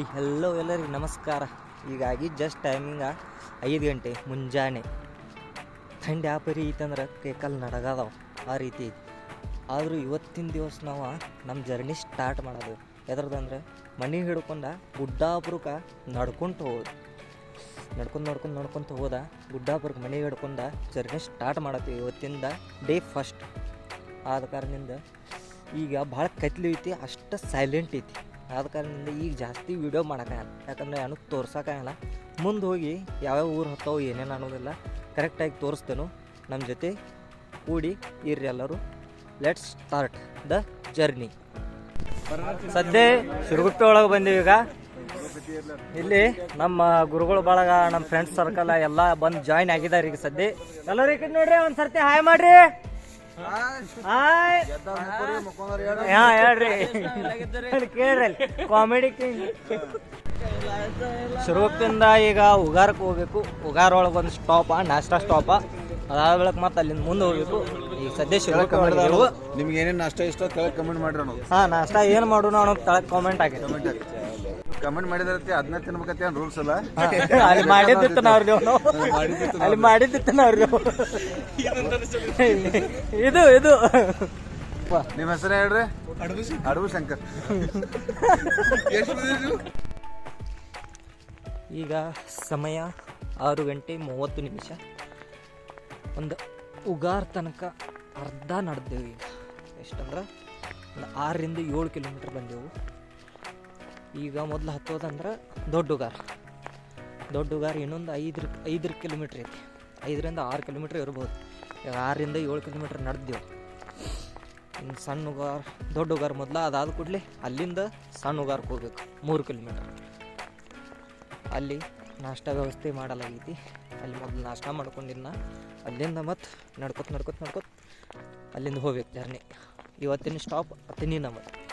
Hi hello ಎಲ್ಲರಿಗೆ ನಮಸ್ಕಾರ. ಹೀಗಾಗಿ ಜಸ್ಟ್ ಟೈಮಿಂಗ ಐದು ಗಂಟೆ ಮುಂಜಾನೆ. ಥಂಡಿ ಆ ಪರಿ ಐತಂದ್ರೆ ಕೈಕಾಲು ನಡಗದವ ಆ ರೀತಿ. ಆದರೂ ಇವತ್ತಿನ ದಿವಸ ನಾವು ನಮ್ಮ ಜರ್ನಿ ಸ್ಟಾರ್ಟ್ ಮಾಡೋದು. ಎದ್ರದಂದ್ರೆ ಮನೆ ಹಿಡ್ಕೊಂಡ ಗುಡ್ಡಾಪುರಕ್ಕೆ ನಡ್ಕೊಂತ ಹೋಗೋದು. ನಡ್ಕೊಂಡು ನಡ್ಕೊಂಡು ನಡ್ಕೊಂತ ಹೋದ ಗುಡ್ಡಾಪುರಕ್ಕೆ ಮನೆ ಹಿಡ್ಕೊಂಡ ಜರ್ನಿ ಸ್ಟಾರ್ಟ್ ಮಾಡತ್ತೀವಿ ಇವತ್ತಿಂದ ಡೇ ಫಸ್ಟ್ ಆದ ಕಾರಣದಿಂದ ಈಗ ಭಾಳ ಕತ್ಲಿ ಐತಿ, ಅಷ್ಟು ಸೈಲೆಂಟ್ ಐತಿ. ಆದ ಕಾರಣದಿಂದ ಈಗ ಜಾಸ್ತಿ ವೀಡಿಯೋ ಮಾಡೋಕ್ಕಾಗಲ್ಲ. ಯಾಕಂದರೆ ಏನು ತೋರ್ಸೋಕ್ಕಾಗಲ್ಲ. ಮುಂದೆ ಹೋಗಿ ಯಾವ್ಯಾವ ಊರು ಹತ್ತವು, ಏನೇನು ಅನ್ನೋದಿಲ್ಲ ಕರೆಕ್ಟಾಗಿ ತೋರಿಸ್ತೇನೆ. ನಮ್ಮ ಜೊತೆ ಕೂಡಿ ಇರ್ರಿ ಎಲ್ಲರೂ. ಲೆಟ್ಸ್ ಸ್ಟಾರ್ಟ್ ದ ಜರ್ನಿ ಸದ್ಯ ಶಿರಗುಪ್ಪೆ ಒಳಗೆ ಬಂದೀವಿ ಈಗ. ಇಲ್ಲಿ ನಮ್ಮ ಗುರುಗಳು ಬಳಗ ನಮ್ಮ ಫ್ರೆಂಡ್ಸ್ ಸರ್ಕಲ್ ಎಲ್ಲ ಬಂದು ಜಾಯಿನ್ ಆಗಿದ್ದಾರೆ ಈಗ ಸದ್ಯ. ಎಲ್ಲರೂ ನೋಡ್ರಿ ಒಂದ್ಸರ್ತಿ ಹಾಯ್ ಮಾಡ್ರಿ. ಹೇಳ್ರಿ ಕೇಳ್ರಿ ಕಾಮಿಡಿ ಈಗ ಉಗಾರಕ್ಕೆ ಹೋಗ್ಬೇಕು. ಉಗಾರ ಒಳಗೆ ಒಂದು ಸ್ಟಾಪ ನಾಷ್ಟಾ ಸ್ಟಾಪ ಅದಾದ ಬೆಳಕ್ ಮತ್ತೆ ಅಲ್ಲಿಂದ ಮುಂದೆ ಹೋಗ್ಬೇಕು. ಈಗ ಸದ್ಯ ಮಾಡಿದೆವು ನಿಮ್ಗೆ ಏನೇನು ನಾಷ್ಟ ಇಷ್ಟ ಕೆಳಗೆ ಕಮೆಂಟ್ ಮಾಡ್ರಿ ಹಾ ನಾಷ್ಟಾ ಏನು ಮಾಡೋಣ ಅನ್ನೋದು ಕೆಳಗೆ ಕಾಮೆಂಟ್ ಹಾಕಿ ಕಮೆಂಟ್ ಮಾಡಿದ್ರತಿ ಅದನ್ನ ತಿನ್ಬೇಕತ್ತೆ ಏನು ರೂಲ್ಸ್ ಅಲ್ಲ? ಅಲ್ಲಿ ಮಾಡಿದ್ದಿತ್ತು ನಾವ್ರಿ ನೀವು. ಅಲ್ಲಿ ಮಾಡಿದ್ದಿತ್ತು ನಾವ್ರಿ. ನೀವು. ಇದು ಇದು. ನಿಮ್ಮ ಹೆಸರು ಹೇಳ್ರಿ? ಅಡವು ಶಂಕರ್ ಈಗ ಸಮಯ ಆರು ಗಂಟೆ ಮೂವತ್ತು ನಿಮಿಷ. ಒಂದು ಉಗಾರ್ ತನಕ ಅರ್ಧ ನಡೆದೇವು ಈಗ. ಎಷ್ಟಂದ್ರೆ? ಒಂದು ಆರರಿಂದ ಏಳು ಕಿಲೋಮೀಟ್ರ್ ಬಂದೆವು. ಈಗ ಮೊದಲು ಹತ್ತೋದಂದ್ರೆ ದೊಡ್ಡ ಉಗಾರ. ದೊಡ್ಡ ಇನ್ನೊಂದು ಐದು ಐದರ ಕಿಲೋಮೀಟ್ರ್ ಐತಿ. ಐದರಿಂದ ಆರು ಕಿಲೋಮೀಟ್ರ್ ಇರ್ಬೋದು. ಈಗ ಆರರಿಂದ ಏಳು ಕಿಲೋಮೀಟ್ರ್ ನಡೆದೇವು ಇನ್ನು ಸಣ್ಣ ಉಗಾರ, ದೊಡ್ಡ ಮೊದಲು ಅದಾದ ಕೂಡಲೇ ಅಲ್ಲಿಂದ ಸಣ್ಣ ಉಗಾರಕ್ಕೆ ಹೋಗ್ಬೇಕು. ಮೂರು ಕಿಲೋಮೀಟ್ರ್ ಅಲ್ಲಿ ನಾಷ್ಟ ವ್ಯವಸ್ಥೆ ಮಾಡಲಾಗೈತಿ. ಅಲ್ಲಿ ಮೊದಲು ನಾಷ್ಟ ಮಾಡ್ಕೊಂಡಿನ್ನ ಅಲ್ಲಿಂದ ಮತ್ತು ನಡ್ಕೊತ ನಡ್ಕೊತ ನಡ್ಕೊತ ಅಲ್ಲಿಂದ ಹೋಗ್ಬೇಕು ಜರ್ನಿ. ಇವತ್ತಿನ ಸ್ಟಾಪ್ ಅತ್ತಿನಿ ಮತ್ತು.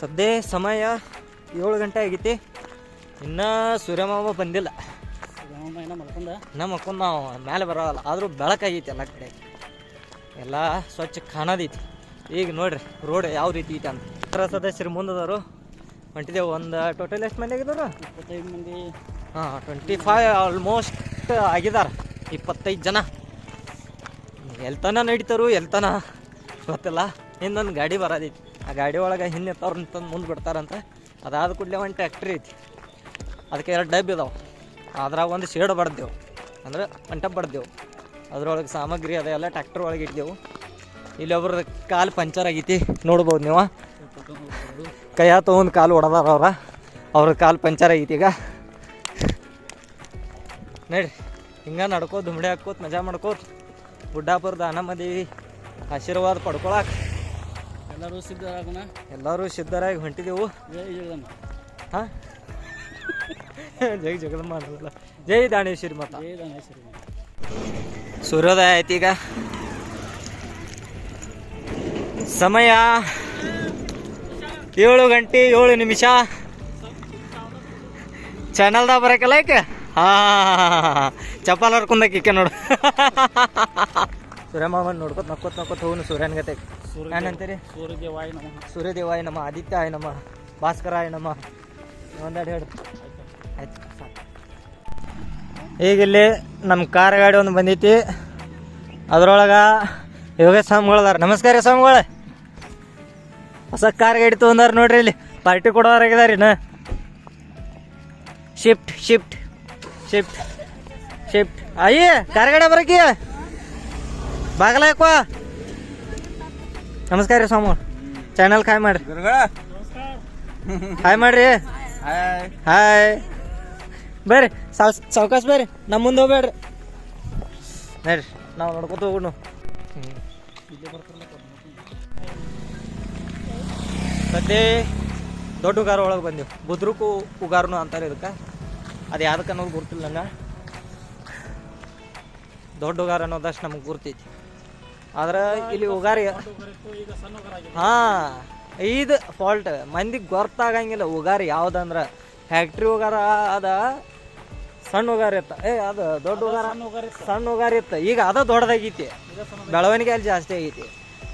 ಸದ್ಯ ಸಮಯ ಏಳು ಗಂಟೆ ಆಗೈತಿ. ಇನ್ನೂ ಸೂರ್ಯಮಾಮ ಬಂದಿಲ್ಲ. ನಮ್ಮ ಮಕ್ಕೊಂದ ಮೇಲೆ ಬರೋಲ್ಲ ಆದರೂ ಬೆಳಕಾಗೈತಿ ಎಲ್ಲ ಕಡೆ. ಎಲ್ಲ ಸ್ವಚ್ಛ ಕಾಣೋದೈತಿ. ಈಗ ನೋಡ್ರಿ ರೋಡ್ ಯಾವ ರೀತಿ ಐತೆ ಅಂತ. ಇತರ ಸದಸ್ಯರು ಮುಂದದವರು. ಹೊಂಟಿದ್ದೇವೆ ಒಂದು ಟೋಟಲ್ ಎಷ್ಟು ಮಂದಿ ಆಗಿದಾರ? ಇಪ್ಪತ್ತೈದು ಮಂದಿ. ಹಾಂ ಟ್ವೆಂಟಿ ಫೈವ್ ಆಲ್ಮೋಸ್ಟ್ ಆಗಿದಾರ. ಇಪ್ಪತ್ತೈದು ಜನ. ಎಲ್ತನ ನಡೀತಾರು ಎಲ್ತನ ಗೊತ್ತಿಲ್ಲ. ಇನ್ನೊಂದು ಗಾಡಿ ಬರೋದೈತಿ. ಆ ಗಾಡಿ ಒಳಗೆ ಹಿಂದೆ ತವ್ರ ತಂದು ಮುಂದೆ ಬಿಡ್ತಾರಂತ. ಅದಾದ ಕೂಡಲೇ ಒಂದು ಟ್ಯಾಕ್ಟ್ರಿ ಐತಿ. ಅದಕ್ಕೆ ಎರಡು ಡಬ್ ಇದಾವೆ. ಅದ್ರಾಗ ಒಂದು ಶೇಡ್ ಬಡ್ದೆವು. ಅಂದ್ರೆ ಮಂಟಪ್ ಬಡ್ದೆವು. ಅದರೊಳಗೆ ಸಾಮಗ್ರಿ ಅದೆಲ್ಲ ಟ್ಯಾಕ್ಟ್ರ್ ಒಳಗೆ ಇಟ್ಟಿದ್ದೆವು ಇಲ್ಲಿ ಒಬ್ರದ್ದು ಕಾಲು ಪಂಚರ್ ಆಗೈತಿ. ನೋಡ್ಬೋದು ನೀವು? ಕೈಯ ತೊಗೊಂಡು ಕಾಲು ಹೊಡೆದಾರ ಅವ್ರ. ಅವ್ರ ಕಾಲು ಪಂಚರ್ ಆಗೈತಿ ಈಗ. ನೋಡಿ. ಹಿಂಗೆ ನಡ್ಕೋತ, ದುಮ್ಡೆ ಹಾಕೋತ ಮಜಾ ಮಾಡ್ಕೋತ. ಗುಡ್ಡಾಪುರದ ಅನಮದೇವಿ ಆಶೀರ್ವಾದ ಪಡ್ಕೊಳಕ್. ಎಲ್ಲರೂ ಸಿದ್ಧರಾಗೋಣ? ಎಲ್ಲರೂ ಸಿದ್ಧರಾಗಿ ಹೊಂಟಿದೆವು. ಜೈ ಜಗದಮ್ಮ. ಹಾಂ? ಜೈ ಜಗದಮ್ಮ ಅನ್ನೋದಲ್ಲ ಜೈ ದಾಣೇಶ್ವರಿ ಮತ. ಜೈ ದಾಣೇಶ್ವರಿ ಸೂರ್ಯೋದಯ ಆಯ್ತು ಈಗ. ಸಮಯ ಏಳು ಗಂಟೆ ಏಳು ನಿಮಿಷ. ಚಾನಲ್ದಾಗ ಬರಕಲ್ಲ ಈಕೆ ಹಾಂ ಚಪ್ಪಲ್ ಹರ್ಕೊಂಡಕ್ಕೆ ಈಕೆ ನೋಡು. ಸೂರ್ಯಮಾಮನ್ ನೋಡ್ಕೊತ ನಕ್ಕೋತ ನಕ್ಕೋತ ಹೋಗುನು ಸೂರ್ಯನ ಗತೆ ಏನಂತೀರಿ ಸೂರ್ಯದೇವಾಯ ನಮಃ. ಸೂರ್ಯದೇವಾಯ ನಮ್ಮ ಆದಿತ್ಯಾಯ ನಮ್ಮ ಭಾಸ್ಕರಾಯ ನಮ್ಮ ಒಂದೆರಡು ಹೇಳು. ಆಯ್ತು ಈಗ ಇಲ್ಲಿ ನಮ್ಮ ಕಾರ್ ಗಾಡಿ ಒಂದು ಬಂದೈತಿ. ಅದ್ರೊಳಗೆ ಯೋಗೇಶ್ ಸ್ವಾಮಿಗಳದಾರ ನಮಸ್ಕಾರ ರೀ ಸ್ವಾಮಿಗಳ. ಹೊಸ ಕಾರ್ ಗಾಡಿ ತೊಗೊಂಡಾರ ನೋಡ್ರಿ ಇಲ್ಲಿ. ಪಾರ್ಟಿ ಕೊಡೋರಾಗಿದಾರ ಇನ್ನ. ಶಿಫ್ಟ್ ಶಿಫ್ಟ್ ಶಿಫ್ಟ್ ಶಿಫ್ಟ್ ಅಯ್ಯ ಕಾರ್ ಗಾಡಿ ಬರಕಿ. ಬಾಗಲ ಯಾಕೋ ನಮಸ್ಕಾರ ರೀ ಸ್ವಾಮಿ. ಚಾನಲ್ ಕಾಯ್ ಮಾಡ್ರಿ. ಹಾಯ್ ಮಾಡ್ರಿ. ಹಾಯ್ ಬರ್ರಿ ಸಾವ್ ಸಾವ್ಕಾಸ್ ಬರ್ರಿ ನಮ್ಮ ಮುಂದೆ ಹೋಗ್ಬೇಡ್ರಿ. ನೋಡ್ರಿ ನಾವು ನೋಡ್ಕೊತ ಹೋಗೋಣ ಸದ್ಯ ದೊಡ್ಡ ಉಗಾರ ಒಳಗೆ ಬಂದೆವು. ಬುದ್ರುಕು ಉಗಾರನು ಅಂತಾರೆ ಇದಕ್ಕೆ. ಅದು ಯಾವ್ದಕ್ಕೆ ಅನ್ನೋದು ಗುರ್ತಿಲ್ಲ ನಂಗೆ. ದೊಡ್ಡ ಉಗಾರ ಅನ್ನೋದಷ್ಟು ನಮಗೆ ಗುರ್ತೈತಿ. ಆದ್ರೆ ಇಲ್ಲಿ ಉಗಾರಿ ಹಾಂ ಇದು ಫಾಲ್ಟ್ ಮಂದಿಗೆ ಗೊತ್ತಾಗಂಗಿಲ್ಲ ಉಗಾರಿ ಯಾವ್ದಂದ್ರೆ. ಫ್ಯಾಕ್ಟ್ರಿ ಉಗಾರ ಅದ ಸಣ್ಣ ಉಗಾರ ಇತ್ತ. ಏ ಅದು ದೊಡ್ಡ ಉಗಾರ ಸಣ್ಣ ಉಗಾರ ಇತ್ತು. ಸಣ್ಣ ಈಗ ಅದ ದೊಡ್ಡದಾಗೈತಿ. ಬೆಳವಣಿಗೆ ಅಲ್ಲಿ ಜಾಸ್ತಿ ಆಗೈತಿ.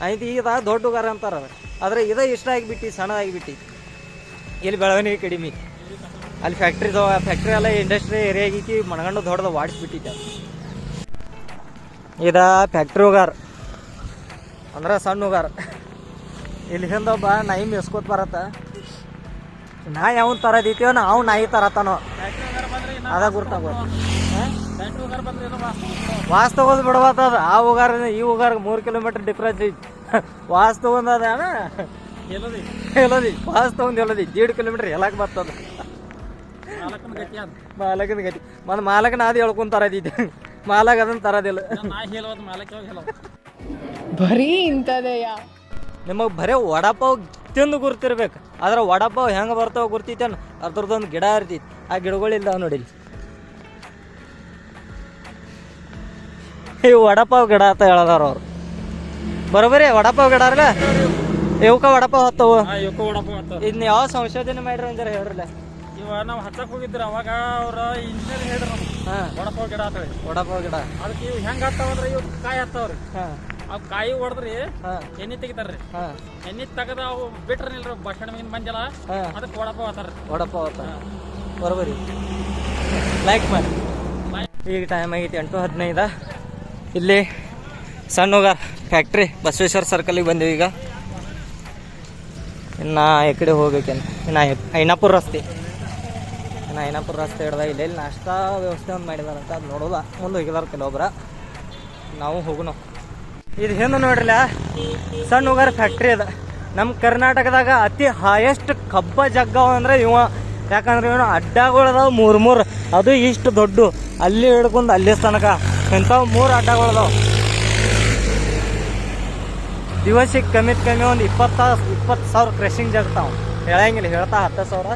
ಐತಿ ಈಗ ದೊಡ್ಡ ಉಗಾರ ಅಂತಾರ. ಆದ್ರೆ ಇದ ಇಷ್ಟ ಆಗಿಬಿಟ್ಟು ಸಣ್ಣದಾಗಿಬಿಟ್ಟು ಇಲ್ಲಿ ಬೆಳವಣಿಗೆ ಕಡಿಮೆ. ಐತಿ. ಅಲ್ಲಿ ಫ್ಯಾಕ್ಟ್ರಿ ಫ್ಯಾಕ್ಟ್ರಿ ಎಲ್ಲ ಇಂಡಸ್ಟ್ರಿ ಏರಿಯಾ ಆಗೈತಿ ಮಣಗಂಡು ದೊಡ್ಡದ ವಾಡಿಸ್ಬಿಟ್ಟಿದ್ದೆ. ಇದ ಫ್ಯಾಕ್ಟ್ರಿ ಉಗಾರ. ಅಂದ್ರೆ ಸಣ್ಣ ಹುಗಾರ ಇಲ್ಲಿ ಹಿಂದೊಬ್ಬ ನಾಯಿ ಮೇಸ್ಕೋತ ಬರತ್ತ. ನಾಯಿ ಯಾವನ್ ತರದಿತ್ತೀವೋ ನಾವು ನಾಯಿ ತರತಾನೋ ಅದ ಗುರ್ತಾಗ. ವಾಸ್ ತಗೋದ್ ಬಿಡ್ಬತ್ತದ ಆ ಉಗಾರ ಈ ಉಗಾರ ಮೂರು ಕಿಲೋಮೀಟರ್ ಡಿಫ್ರೆನ್ಸ್ ಐತಿ. ವಾಸ್ ಅಣ್ಣ ಎಲ್ಲದಿ. ವಾಸ್ ತಗೊಂಡ್ ಹೇಳದಿ ದೀಡ್ ಕಿಲೋಮೀಟರ್ ಎಲ್ಲಾಕ್ ಬರ್ತದ. ಅದ ಮಾಲಕನ ಗತಿ. ಮತ್ತೆ ಮಾಲಕನ ಅದು ಹೇಳ್ಕೊಂಡ್ ತರದಿದ್ದೆ ಮಾಲಕ ಅದನ್ನ ತರದಿಲ್ಲ. ಬರೀ ಇಂಥದೆಯಾ? ನಿಮಗೆ ಬರೇ ವಡಾಪಾವ್ ತಿಂದು ಗುರ್ತಿರ್ಬೇಕು. ಆದ್ರೆ ವಡಪಾವ್ ಹೆಂಗೆ ಬರ್ತಾವ ಗುರ್ತೈತೇನು ಅದ್ರದ್ದೊಂದು ಗಿಡ ಇರ್ತೈತಿ ಆ ಗಿಡಗಳಿಲ್ಲ ನೋಡಿ ಈ ಇವು ವಡಾಪಾವ್ ಗಿಡ ಅಂತ ಹೇಳದಾರ ಅವ್ರು. ಬರೋಬರಿ ವಡಾಪಾವ್ ಗಿಡ ಅಲ್ಲ ಇವಕ್ಕ ವಡಾಪಾವ್ ಹತ್ತವು? ಆ ಇವಕ್ಕ ವಡಪ್ಪ ಹತ್ತವು. ಇದನ್ನ ಯಾವ ಸಂಶೋಧನೆ ಮಾಡ್ರಿ ಅಂದ್ರೆ ಹೇಳ್ರಲ್ಲ. ಇವ ನಾವು ಹಚ್ಚಕ್ ಹೋಗಿದ್ರ ಅವಾಗ ಅವ್ರ ಇಂಜಿನಿಯರ್ ಹೇಳ್ರಿ ನಮ್ಗೆ. ವಡಪಾವ್ ಗಿಡ ಆತವೆ ವಡಪಾವ್ ಗಿಡ. ಅದಕ್ಕೆ ಇವು ಹೆಂಗ್ ಆಗ್ತಾವ ಅಂದ್ರೆ ಇವು ಕಾಯಿ ಹತ್ತವ್ರಿ. ಹಾಂ. ಅವ್ ಕಾಯಿ ಹೊಡೆದ್ರಿ ಎಣ್ಣೆ ತೆಗಿತಾರ್ರಿ. ಹಾಂ. ಎಣ್ಣೆ ತೆಗದ ಅವು ಬಿಟ್ರನಿಲ್ರಿ ಬಸ್ ಬಸಣ್ಣ ಮೀನ್ ಬಂದಿಲ್ಲ ಅದಕ್ಕೆ ಒಡಪ ಹೋತಾರ ಒಡಪ ಹೋತಾರ ಬರೋಬರಿ. ಲೈಕ್ ಮಾಡಿ. ಈಗ ಟೈಮ್ ಆಗೈತಿ ಎಂಟು ಹದಿನೈದ. ಇಲ್ಲಿ ಸಣ್ಣ ಹೋಗ ಫ್ಯಾಕ್ಟ್ರಿ ಬಸವೇಶ್ವರ ಸರ್ಕಲಿಗೆ ಬಂದೀವಿ ಈಗ. ಇನ್ನು ಈ ಕಡೆ ಹೋಗ್ಬೇಕೇನು? ಇನ್ನು ಐನಾಪುರ ರಸ್ತೆ. ಇನ್ನು ಐನಾಪುರ ರಸ್ತೆ ಹಿಡ್ದ ಇಲ್ಲಿ ಇಲ್ಲಿ ನಾಷ್ಟಾ ವ್ಯವಸ್ಥೆ ಒಂದು ಮಾಡಿದಾರಂತ ಅದು ನೋಡೋದ ಮುಂದೆ ಹೋಗಿದಾರ ಕೆಲವೊಬ್ಬರ ನಾವು ಹೋಗೋಣ. ಇದು ಹಿಂದೆ ನೋಡ್ರಲ್ಲ, ಸಣ್ಣ ಹುಗಾರ್ ಫ್ಯಾಕ್ಟ್ರಿ ಅದ. ನಮ್ಮ ಕರ್ನಾಟಕದಾಗ ಅತಿ ಹೈಯೆಸ್ಟ್ ಕಬ್ಬ ಜಗ್ಗವ ಅಂದ್ರೆ ಇವ. ಯಾಕಂದ್ರೆ ಇವನು ಅಡ್ಡಗಳದಾವ ಮೂರು ಮೂರು. ಅದು ಇಷ್ಟು ದೊಡ್ಡ. ಅಲ್ಲಿ ಹಿಡ್ಕೊಂಡು ಅಲ್ಲಿ ತನಕ. ಇಂಥವು ಮೂರು ಅಡ್ಡಗಳದಾವ ದಿವಸಕ್ಕೆ ಕಮ್ಮಿ ಕಮ್ಮಿ ಒಂದು ಇಪ್ಪತ್ತು ಇಪ್ಪತ್ತು ಸಾವಿರ ಕ್ರಶಿಂಗ್ ಜಗ್ತಾವ. ಹೇಳಂಗಿಲ್ಲ, ಹೇಳ್ತಾ ಹತ್ತು ಸಾವಿರ.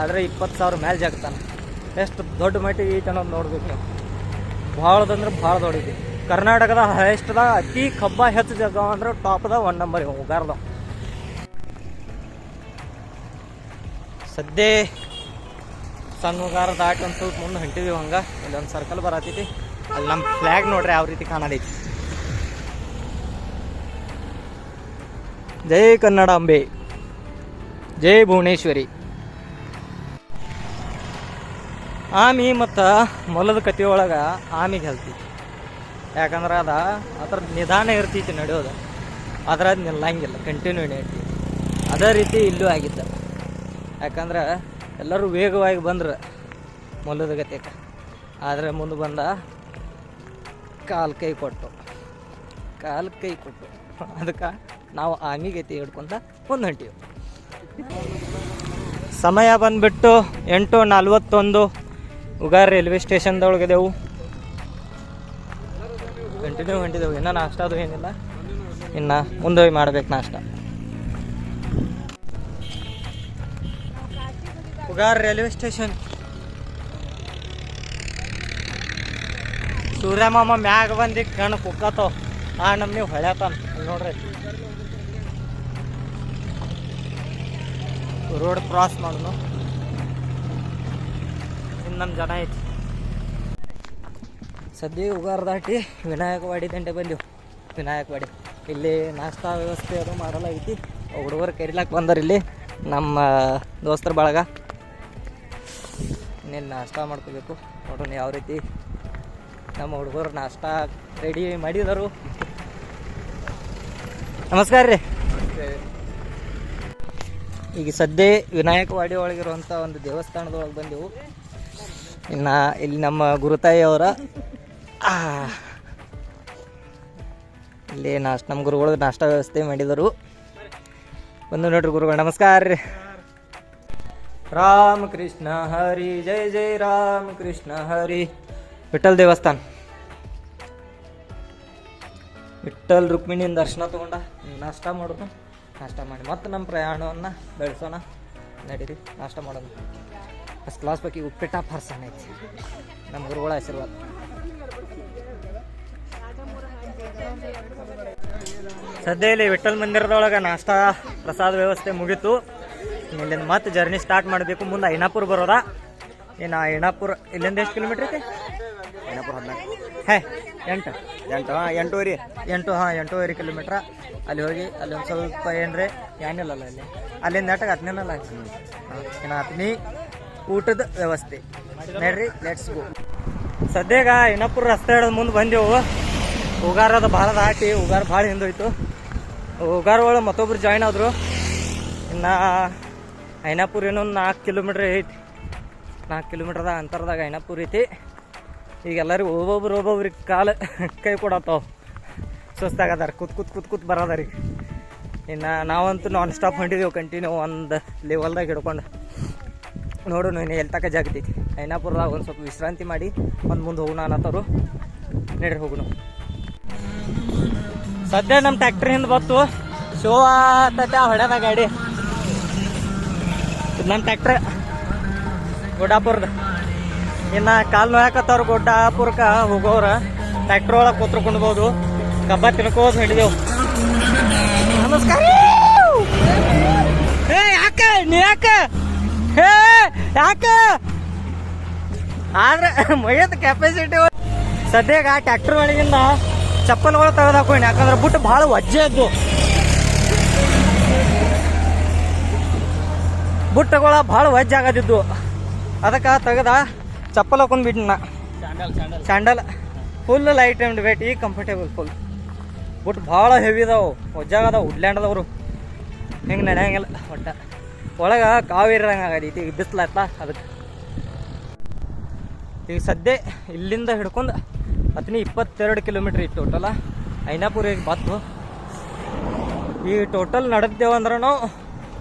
ಆದರೆ ಇಪ್ಪತ್ತು ಸಾವಿರ ಮೇಲೆ ಜಗ್ತಾನೆ. ಎಷ್ಟು ದೊಡ್ಡ ಮಟ್ಟಿಗೆ ಐತೆ ಅನ್ನೋದು ನೋಡ್ಬೇಕು ಭಾಳದಂದ್ರೆ ಭಾಳ ದೊಡ್ಡದು. ಕರ್ನಾಟಕದ ಹೈಯೆಸ್ಟ್ದಾಗ ಅತಿ ಕಬ್ಬ ಹೆಚ್ಚು ಜಗ ಅಂದ್ರೆ ಟಾಪ್ದ ಒನ್ ನಂಬರ್ ಹೋಗಾರ್ದ. ಸದ್ಯ ಸಣ್ಣ ಹೋಗಾರ ದಾಟಿ ಸ್ವಲ್ಪ ಮುಂದೆ ಹೊಂಟಿದೀವಿ ಹಂಗೆ. ಇಲ್ಲೊಂದು ಸರ್ಕಲ್ ಬರತೈತಿ. ಅಲ್ಲಿ ನಮ್ಮ ಫ್ಲ್ಯಾಗ್ ನೋಡ್ರಿ ಯಾವ ರೀತಿ ಕಾಣದೈತಿ ಜೈ ಕನ್ನಡಾಂಬೆ ಜೈ ಭುವನೇಶ್ವರಿ. ಆಮಿ ಮತ್ತು ಮೊಲದ ಕತೆ ಒಳಗೆ ಆಮಿಗೆ ಹೇಳ್ತೈತಿ ಯಾಕಂದ್ರೆ ಅದ, ಅದ್ರ ನಿಧಾನ ಇರ್ತೈತಿ ನಡೆಯೋದು. ಅದ್ರ ಅದು ನಿಲ್ಲಂಗಿಲ್ಲ ಕಂಟಿನ್ಯೂ ಅದೇ ರೀತಿ ಇಲ್ಲೂ ಆಗಿತ್ತು ಯಾಕಂದ್ರೆ ಎಲ್ಲರೂ ವೇಗವಾಗಿ ಬಂದ್ರೆ ಮೊಲದ ಗತಿ ಆದರೆ ಮುಂದೆ ಬಂದ ಕಾಲು ಕೈ ಕೊಟ್ಟು, ಕಾಲು ಕೈ ಕೊಟ್ಟು. ಅದಕ್ಕೆ ನಾವು ಆಮಿ ಗತಿ ಹಿಡ್ಕೊಂತ ಮುಂದೆ ಹೊಂಟೀವಿ. ಸಮಯ ಬಂದ್ಬಿಟ್ಟು ಎಂಟು ನಲ್ವತ್ತೊಂದು. ಉಗಾರ್ ರೈಲ್ವೆ ಸ್ಟೇಷನ್ದೊಳಗಿದೆವು. ಕಂಟಿನ್ಯೂ ಹೊಂಟಿದ್ದೇವೆ ಇನ್ನೂ ನಾಷ್ಟ ಅದು ಏನಿಲ್ಲ. ಇನ್ನು ಮುಂದೆ ಹೋಗಿ ಮಾಡ್ಬೇಕು ನಾಷ್ಟ. ಉಗಾರ್ ರೈಲ್ವೆ ಸ್ಟೇಷನ್ ಸೂರ್ಯಮಾಮ ಮ್ಯಾಗ ಬಂದು ಕಣ್ಣು ಕುಕ್ಕತ್ತವ ಆ ನಮ್ಮ ಹೊಳ್ಯಾತಾನ. ಅಲ್ಲಿ ನೋಡ್ರಿ. ರೋಡ್ ಕ್ರಾಸ್ ಮಾಡೋದು ಇನ್ನು ನಮ್ಮ ಜನ ಐತಿ. ಸದ್ಯ ಉಗಾರ ದಾಟಿ ವಿನಾಯಕವಾಡಿ ದಂಡೆ ಬಂದೆವು ವಿನಾಯಕವಾಡಿ. ಇಲ್ಲಿ ನಾಷ್ಟಾ ವ್ಯವಸ್ಥೆ ಅದು ಮಾಡಲಾಗೈತಿ. ಹುಡುಗರು ಕರಿಲಾಕ್ ಬಂದರು ಇಲ್ಲಿ. ನಮ್ಮ ದೋಸ್ತರ ಬಳಗ. ಇನ್ನೇನು ನಾಷ್ಟಾ ಮಾಡ್ಕೋಬೇಕು? ನೋಡೋಣ ಯಾವ ರೀತಿ ನಮ್ಮ ಹುಡುಗರು ನಾಷ್ಟಾ ರೆಡಿ ಮಾಡಿದರು. ನಮಸ್ಕಾರ ರೀ. ಈಗ ಸದ್ಯ ವಿನಾಯಕವಾಡಿ ಒಳಗಿರುವಂಥ ಒಂದು ದೇವಸ್ಥಾನದೊಳಗೆ ಬಂದೆವು. ಇನ್ನು ಇಲ್ಲಿ ನಮ್ಮ ಗುರುತಾಯಿ ಅವರ ಇಲ್ಲಿ ನಾಷ್ಟ, ನಮ್ಮ ಗುರುಗಳು ನಾಷ್ಟ ವ್ಯವಸ್ಥೆ ಮಾಡಿದರು. ಬಂದು ನೋಡ್ರಿ ಗುರುಗಳು, ನಮಸ್ಕಾರ ರೀ. ರಾಮ ಕೃಷ್ಣ ಹರಿ, ಜೈ ಜೈ ರಾಮ ಕೃಷ್ಣ ಹರಿ. ವಿಠಲ್ ದೇವಸ್ಥಾನ. ವಿಠಲ್ ರುಕ್ಮಿಣಿನ ದರ್ಶನ ತಗೊಂಡ ನಾಷ್ಟ ಮಾಡೋದು, ನಾಷ್ಟ ಮಾಡಿ. ಮತ್ತೆ ನಮ್ಮ ಪ್ರಯಾಣವನ್ನು ಬೆಳೆಸೋಣ. ನಡೀರಿ, ನಾಷ್ಟ ಮಾಡೋಣ. ಫಸ್ಟ್ ಕ್ಲಾಸ್ ಬಗ್ಗೆ ಉಪ್ಪಿಟ್ಟ ಫರ್ಸನ್ ಐತಿ. ನಮ್ಮ ಗುರುಗಳ ಆಶೀರ್ವಾದ. ಸದ್ಯ ಇಲ್ಲಿ ವಿಠಲ್ ಮಂದಿರದೊಳಗೆ ನಾಷ್ಟಾ ಪ್ರಸಾದ ವ್ಯವಸ್ಥೆ ಮುಗೀತು. ಇಲ್ಲಿಂದ ಮತ್ತೆ ಜರ್ನಿ ಸ್ಟಾರ್ಟ್ ಮಾಡಬೇಕು. ಮುಂದೆ ಐನಾಪುರ್ ಬರೋದ? ಏನು ಐನಾಪುರ್ ಇಲ್ಲಿಂದ ಎಷ್ಟು ಕಿಲೋಮೀಟ್ರ್ ಐತಿ? ಐನಾಪುರ್ ಹದಿನಾಲ್ಕು. ಹೇ ಎಂಟು. ಎಂಟು ಹಾಂ ಎಂಟೂವರೆ. ಎಂಟು ಹಾಂ ಎಂಟೂವರೆ ಕಿಲೋಮೀಟ್ರ ಅಲ್ಲಿ ಹೋಗಿ ಅಲ್ಲಿ ಒಂದು ಸ್ವಲ್ಪ ಏನ್ರಿ ಏನಿಲ್ಲಲ್ಲ ಅಲ್ಲಿ. ಅಲ್ಲಿಂದ ಆಟಕ್ಕೆ ಹತ್ತನೇನಲ್ಲ ಹಾಂ ಇನ್ನು ಹತ್ತನೇ ಊಟದ ವ್ಯವಸ್ಥೆ. ನೋಡ್ರಿ ಲೆಟ್ಸ್ ಗೋ ಸದ್ಯಾಗ ಇನ್ನಪ್ಪುರ ರಸ್ತೆ ಹಿಡಿದ ಮುಂದೆ ಬಂದೆವು. ಉಗಾರದ ಭಾಳ ದಾಟಿ ಉಗಾರ ಭಾಳ ಹಿಂದೋಯ್ತು ಉಗಾರ ಒಳಗೆ ಮತ್ತೊಬ್ರು ಜಾಯ್ನ್ ಆದರು. ಇನ್ನು ಐನಾಪುರ ಇನ್ನೊಂದು ನಾಲ್ಕು ಕಿಲೋಮೀಟ್ರ್ ಐತಿ. ನಾಲ್ಕು ಕಿಲೋಮೀಟ್ರದ ಅಂತರದಾಗ ಐನಾಪುರ ಐತಿ. ಈಗ ಎಲ್ಲರಿಗೂ ಒಬ್ಬೊಬ್ರು ಒಬ್ಬೊಬ್ರಿಗೆ ಕಾಲು ಕೈ ಕೊಡತ್ತಾವ. ಸುಸ್ತಾಗದಾರ ಕೂತ್ ಕೂತ್ ಕೂತ್ ಕೂತ್ ಬರೋದಾರಿ. ಇನ್ನು ನಾವಂತೂ ನಾನ್ ಸ್ಟಾಪ್ ಹೊಂಟಿದ್ದೀವಿ ಕಂಟಿನ್ಯೂ ಒಂದು ಲೆವೆಲ್ದಾಗ ಹಿಡ್ಕೊಂಡು. ನೋಡು ನೀನು ಎಲ್ಲಿ ಜಾಗತೈತಿ ಐನಾಪುರದಾಗ ಒಂದು ಸ್ವಲ್ಪ ವಿಶ್ರಾಂತಿ ಮಾಡಿ ಒಂದು ಮುಂದೆ ಹೋಗೋಣ ಅನ್ನತ್ತವರು. ನಡ್ರಿ ಹೋಗೋಣ. ಸದ್ಯ ನಮ್ಮ ಟ್ಯಾಕ್ಟ್ರಿ ಹಿಂದೆ ಬತ್ತು ಶೋ ಆತತೆ ಹೊಡ್ಯದ ಗಾಡಿ. ನಮ್ಮ ಟ್ಯಾಕ್ಟ್ರ್ ಗುಡ್ಡಾಪುರದ ಇನ್ನು ಕಾಲು ನೋಯಾಕತ್ತವ್ರು ಗುಡ್ಡಾಪುರಕ್ಕೆ ಹೋಗೋರ ಟ್ಯಾಕ್ಟ್ರ್ ಒಳಗೆ ಕೂತ್ಕೊಂಡ್ಬೋದು ಕಬ್ಬ ತಿನ್ಕೋದು ಹಿಡಿದೆವು. ನಮಸ್ಕಾರ. ಏ ಯಾಕೆ? ನೀ ಯಾಕೆ? ಹೇ ಯಾಕ? ಆದ್ರೆ ಮೈಯದ ಕೆಪಾಸಿಟಿ ಸದ್ಯಾಗ ಟ್ಯಾಕ್ಟರ್ ಒಳಗಿಂದ ಚಪ್ಪಲ್ಗಳು ತೆಗೆದು ಹಾಕೊಂಡು ಯಾಕಂದ್ರೆ ಬುಟ್ಟು ಭಾಳ ವಜ್ಜೆ ಇದ್ದು. ಬುಟ್ಟಗಳ ಭಾಳ ವಜ್ಜೆ ಆಗದಿದ್ದು. ಅದಕ್ಕೆ ತೆಗೆದ ಚಪ್ಪಲ್ ಹಾಕೊಂಡ್ ನಾ sandal full light and weight ಈಗ ಕಂಫರ್ಟೇಬಲ್ ಫುಲ್ ಬುಟ್ ಭಾಳ ಹೆವಿ ಅದಾವು ವಜ್ಜಾಗದಾವ ವುಡ್ಲ್ಯಾಂಡ್ ಹಿಂಗೆ ನಡೆಯಂಗಿಲ್ಲ ಒಟ್ಟ. ಒಳಗೆ ಕಾವೇರಿದಂಗೆ ಆಗೈತಿ. ಈಗ ಬಿಸ್ಲತ್ತ ಅದಕ್ಕೆ. ಈಗ ಸದ್ಯ ಇಲ್ಲಿಂದ ಹಿಡ್ಕೊಂಡು ಹತ್ತನೇ ಇಪ್ಪತ್ತೆರಡು ಕಿಲೋಮೀಟ್ರ್ ಇತ್ತು ಟೋಟಲ ಐನಾಪುರಿಗೆ ಬತ್ತು ಈ ಟೋಟಲ್ ನಡೆದೇವು ಅಂದ್ರೆ ನಾವು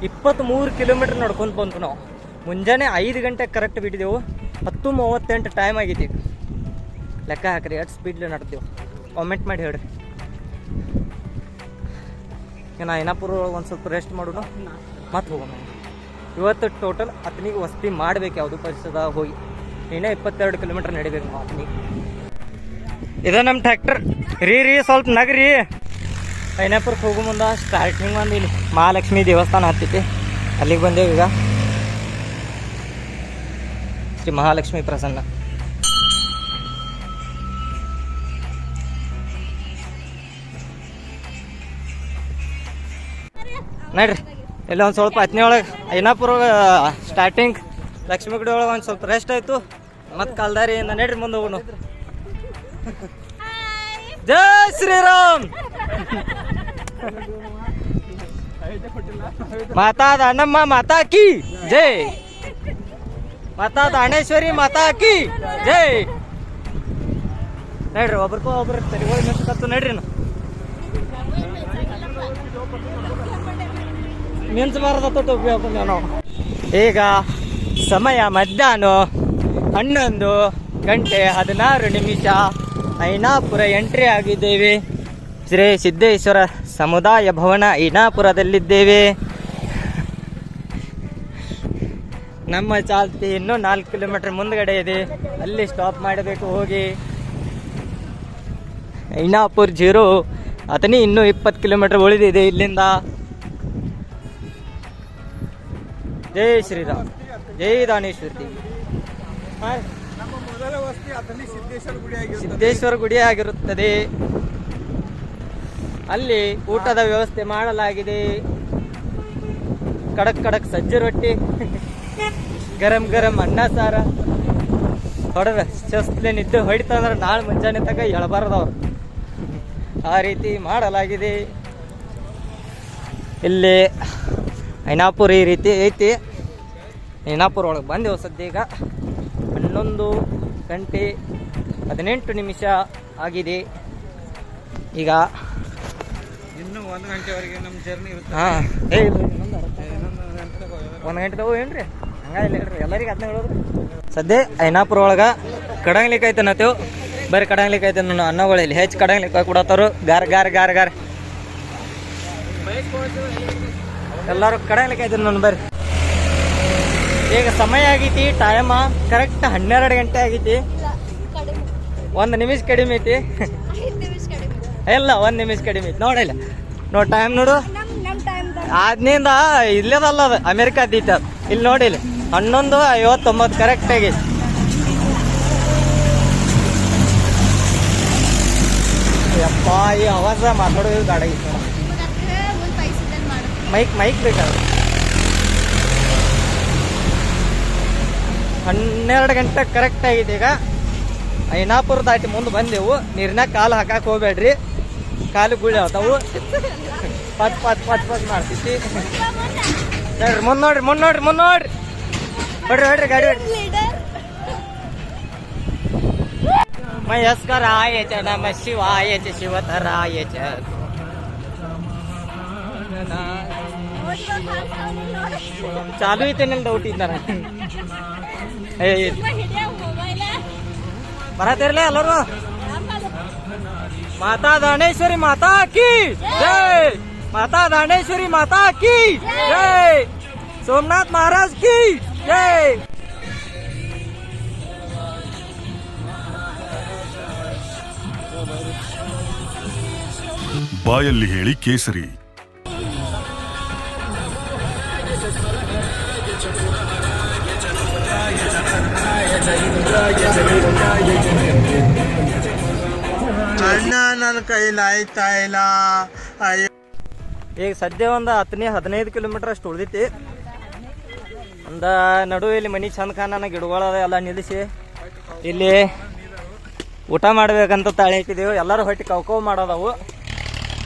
ಇಪ್ಪತ್ತ್ಮೂರು ಕಿಲೋಮೀಟ್ರ್ ನಡ್ಕೊಂಡು ಬಂತು ನಾವು. ಮುಂಜಾನೆ ಐದು ಗಂಟೆ ಕರೆಕ್ಟ್ ಬಿಟ್ಟಿದ್ದೆವು ಹತ್ತು ಮೂವತ್ತೆಂಟು ಟೈಮ್ ಆಗೈತಿ ಲೆಕ್ಕ ಹಾಕ್ರಿ, ಎಷ್ಟು ಸ್ಪೀಡ್ಲಿ ನಡೆದೆವು ಕಾಮೆಂಟ್ ಮಾಡಿ ಹೇಳ್ರಿ. ನಾ ಐನಾಪುರ ಒಂದು ಸ್ವಲ್ಪ ರೆಸ್ಟ್ ಮಾಡೋಣ? ಮತ್ತೆ ಹೋಗೋಣ. ಇವತ್ತು ಟೋಟಲ್ ಹತ್ತನಿಗೆ ವಸತಿ ಮಾಡ್ಬೇಕು, ಯಾವುದು ಪರಿಸರದ ಹೋಗಿ. ಇನ್ನೇ ಇಪ್ಪತ್ತೆರಡು ಕಿಲೋಮೀಟ್ರ್ ನಡಿಬೇಕು ನಾವು ಇದು ನಮ್ಮ ಟ್ರ್ಯಾಕ್ಟರ್ ರೀ ರೀ, ಸ್ವಲ್ಪ ನಗ್ರಿ. ಐನಾಪುರಕ್ಕೆ ಹೋಗೋ ಮುಂದ ಸ್ಟಾರ್ಟಿಂಗ್ ಒಂದು ಇಲ್ಲಿ ಮಹಾಲಕ್ಷ್ಮಿ ದೇವಸ್ಥಾನ ಹತ್ತೈತಿ. ಅಲ್ಲಿಗೆ ಬಂದೇವು ಈಗ. ಶ್ರೀ ಮಹಾಲಕ್ಷ್ಮಿ ಪ್ರಸನ್ನ. ನಡ್ರಿ. ಇಲ್ಲ, ಒಂದು ಸ್ವಲ್ಪ ಹತ್ತನೇ ಒಳಗೆ, ಐನಾಪುರ ಸ್ಟಾರ್ಟಿಂಗ್ ಲಕ್ಷ್ಮೀ ಗುಡಿ ಒಳಗೆ ಒಂದು ಸ್ವಲ್ಪ ರೆಸ್ಟ್ ಆಯಿತು. ಮತ್ತೆ ಕಾಲ್ದಾರಿ ನಡ್ರಿ ಮುಂದೆ ಹೋಗೋಣ. ಜೈ ಶ್ರೀರಾಮ್! ಮಾತಾ ದಾನಮ್ಮ ಮಾತಾ ಕಿ ಜೈ. ಮಾತಾ ದಾಣೇಶ್ವರಿ ಮಾತಾ ಕಿ ಜೈ. ನಡ್ರಿ, ಒಬ್ರಿಗೂ ಒಬ್ರು ತಲೆಗಳು ಕತ್ತು ನಡ್ರಿ ನಾವು ಮಿಂಚಬಾರದತ್ತ ಉಪಯೋಗ ಈಗ ಸಮಯ ಮಧ್ಯಾಹ್ನ ಹನ್ನೊಂದು ಗಂಟೆ ಹದಿನಾರು ನಿಮಿಷ ಐನಾಪುರ ಎಂಟ್ರಿ ಆಗಿದ್ದೇವೆ. ಶ್ರೀ ಸಿದ್ದೇಶ್ವರ ಸಮುದಾಯ ಭವನ ಐನಾಪುರದಲ್ಲಿದ್ದೇವೆ. ನಮ್ಮ ಚಾಲ್ತಿ ಇನ್ನೂ ನಾಲ್ಕು ಕಿಲೋಮೀಟರ್ ಮುಂದ್ಗಡೆ ಇದೆ. ಅಲ್ಲಿ ಸ್ಟಾಪ್ ಮಾಡಬೇಕು ಹೋಗಿ. ಐನಾಪುರ್ ಜೀರೋ, ಅತನಿ ಇನ್ನೂ ಇಪ್ಪತ್ತು ಕಿಲೋಮೀಟರ್ ಉಳಿದಿದೆ ಇಲ್ಲಿಂದ. ಜೈ ಶ್ರೀರಾಮ್. ಜೈ ದಾನೇಶ್ವರ. ಹಾಂ ನಮ್ಮ ಮೊದಲ ವಸ್ತಿ ಅತನಿ ಸಿದ್ದೇಶ್ವರ ಗುಡಿ ಆಗಿರುತ್ತದೆ. ಅಲ್ಲಿ ಊಟದ ವ್ಯವಸ್ಥೆ ಮಾಡಲಾಗಿದೆ. ಕಡಕ್ ಕಡಕ್ ಸಜ್ಜೆ ರೊಟ್ಟಿ. ಗರಂ ಗರಂ ಅನ್ನ ಸಾರ. ಹೊಡೆದ ಚಸ್ಲೆ ನಿದ್ದೆ ಹೊಡಿತಂದ್ರೆ ನಾಳೆ ಮುಂಜಾನೆ ತಗ ಎಳಬಾರ್ದವ್ರು. ಆ ರೀತಿ ಮಾಡಲಾಗಿದೆ. ಇಲ್ಲಿ ಐನಾಪುರಿ ರೀತಿ ಐತಿ. ಐನಾಪುರ ಒಳಗೆ ಬಂದೆವು ಸದ್ಯ ಈಗ ಹನ್ನೊಂದು ಗಂಟೆ ಹದಿನೆಂಟು ನಿಮಿಷ ಆಗಿದೆ. ಈಗ ಇನ್ನು ಒಂದು ಗಂಟೆವರೆಗೆ ನಮ್ಮ ಜರ್ನಿ ಇರುತ್ತೆ. ಹಾಂ. ಒಂದು ಗಂಟೆ ತಗೋ ಏನ್ರಿ? ಹಂಗಾಗಿಲ್ಲ ಹೇಳ್ರಿ ಎಲ್ಲರಿಗೆ ಅದನ್ನ ಹೇಳೋದು. ಸದ್ಯ ಐನಾಪುರ ಒಳಗೆ ಕಡಂಗ್ಲಿಕ್ಕೆ ಐತೆ ನತ್ತೇವು ಬರೀ ಕಡಂಗ್ಲಿಕ್ಕೆ ಐತೆ ನನ್ನ ಅನ್ನಗಳು ಇಲ್ಲಿ. ಹೆಚ್ಚು ಕಡಂಗ್ಲಿಕ್ಕೆ ಕೊಡತ್ತಾರು ಗಾರ್ ಗಾರ್ ಗಾರ್ ಗಾರ್. ಎಲ್ಲರೂ ಕಡಂಗ್ಲಿಕ್ಕೆ ಐತೆ ನನ್ನ ಬರ್ರಿ ಈಗ ಸಮಯ ಆಗೈತಿ ಟೈಮ ಕರೆಕ್ಟ್ ಹನ್ನೆರಡು ಗಂಟೆ ಆಗೈತಿ. ಒಂದು ನಿಮಿಷ ಕಡಿಮೆ ಐತಿ. ಇಲ್ಲ ಒಂದು ನಿಮಿಷ ಕಡಿಮೆ ಐತಿ. ನೋಡಿಲ್ಲ ನೋಡಿ ಟೈಮ್ ನೋಡು. ಆದ್ನಿಂದ ಇಲ್ಲದಲ್ಲ ಅದು ಅಮೆರಿಕ ಅದ್ದೀತ ಇಲ್ಲಿ ನೋಡಿಲ್ಲ ಹನ್ನೊಂದು ಐವತ್ತೊಂಬತ್ತು ಕರೆಕ್ಟ್ ಆಗೈತಿ ಯಪ್ಪ ಈ ಅವಾಜ ಮಾತಾಡೋದು ಗಾಡಿ. ಮೈಕ್ ಮೈಕ್ ಬೇಕಾದ್ರೆ ಹನ್ನೆರಡು ಗಂಟೆ ಕರೆಕ್ಟ್ ಆಗಿದೆ ಈಗ. ಐನಾಪುರ ದಾಟಿ ಮುಂದೆ ಬಂದೆವು. ನೀರಿನಾಗ ಕಾಲು ಹಾಕಕ್ಕೆ ಹೋಗ್ಬೇಡ್ರಿ. ಕಾಲು ಗುಳಿ ಆತಾವು ಪತ್ ಪತ್ ಪತ್ ಪತ್ ಮಾಡ್ತೈತಿ ನೋಡ್ರಿ ಮುಂದೆ ನೋಡ್ರಿ ಮುಂದೆ ನೋಡ್ರಿ ಮುಂದೆ ನೋಡ್ರಿ. ಹೊಡ್ರಿ ಹೊಡ್ರಿ, ಗಾಡಿ ಹೊಡ್ರಿ. ಮಯಸ್ಕರಾಯ ಚ, ನಮ ಶಿವಾಯ ಚ, ಶಿವತರಾಯ ಚ. ಚಾಲು ಐತೆ ನಿಮ್ ಡೌಟ್ ಇದ್ದಾರ ಏ ಬರತ್ತಿರ್ಲಿ ಎಲ್ಲರೂ? ಮಾತಾ ದಾನೇಶ್ವರಿ ಮಾತಾ ಕಿ! ಜೈ! ಮಾತಾ ದಾನೇಶ್ವರಿ ಮಾತಾ ಕಿ! ಜೈ! ಸೋಮನಾಥ್ ಮಹಾರಾಜ್ ಕಿ! ಜೈ! ಬಾಯಲ್ಲಿ ಹೇಳಿ ಕೇಸರಿ. ಅಣ್ಣ ನನ್ನ ಆಯ್ತಾ ಇಲ್ಲ. ಈಗ ಸದ್ಯ ಒಂದು ಹತ್ತನೇ ಹದಿನೈದು ಕಿಲೋಮೀಟರ್ ಅಷ್ಟು ಉಳಿದೈತಿ. ಒಂದು ನಡು ಇಲ್ಲಿ ಮನಿ ಚಂದ ಕಾಣ ಗಿಡಗಳ ಎಲ್ಲ ನಿಲ್ಲಿಸಿ ಇಲ್ಲಿ ಊಟ ಮಾಡ್ಬೇಕಂತ ತಾಳಿ ಹಾಕಿದೆವು. ಎಲ್ಲರೂ ಹೊಟ್ಟೆ ಕೌಕವ್ ಮಾಡೋದವು.